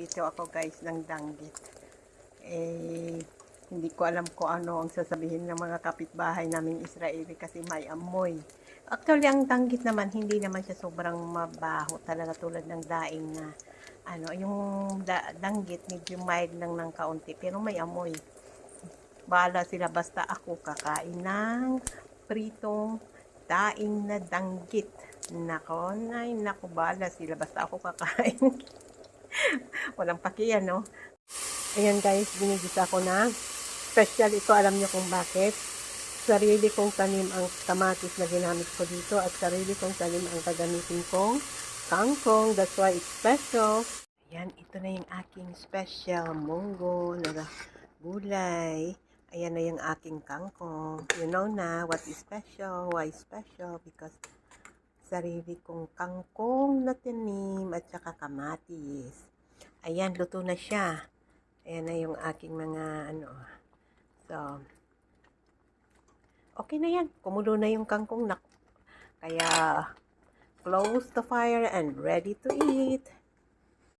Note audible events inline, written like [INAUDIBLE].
Magpiprito ako guys ng danggit. Eh, hindi ko alam kung ano ang sasabihin ng mga kapitbahay naming Israeli kasi may amoy. Actually, ang danggit naman, hindi naman siya sobrang mabaho talaga tulad ng daing na ano, yung da- danggit medyo mild lang ng kaunti pero may amoy. Bahala sila basta ako kakain ng pritong daing na danggit. Nako, nay, nako, bahala sila basta ako kakain. [LAUGHS] [LAUGHS] Walang pakiyan, no? Ayan guys, binigis ako na special ito. Alam niyo kung bakit. Sarili kong tanim ang kamatis na ginamit ko dito at sarili kong tanim ang gagamitin kong kangkong. That's why it's special. Ayan, ito na yung aking special munggo na gulay. Ayan na yung aking kangkong. You know na what is special, why special, because sarili kong kangkong na tinim at saka kamatis. Ayan, luto na siya. Ayan na yung aking mga ano. So, okay na yan. Kumulo na yung kangkong na. Kaya, close the fire and ready to eat.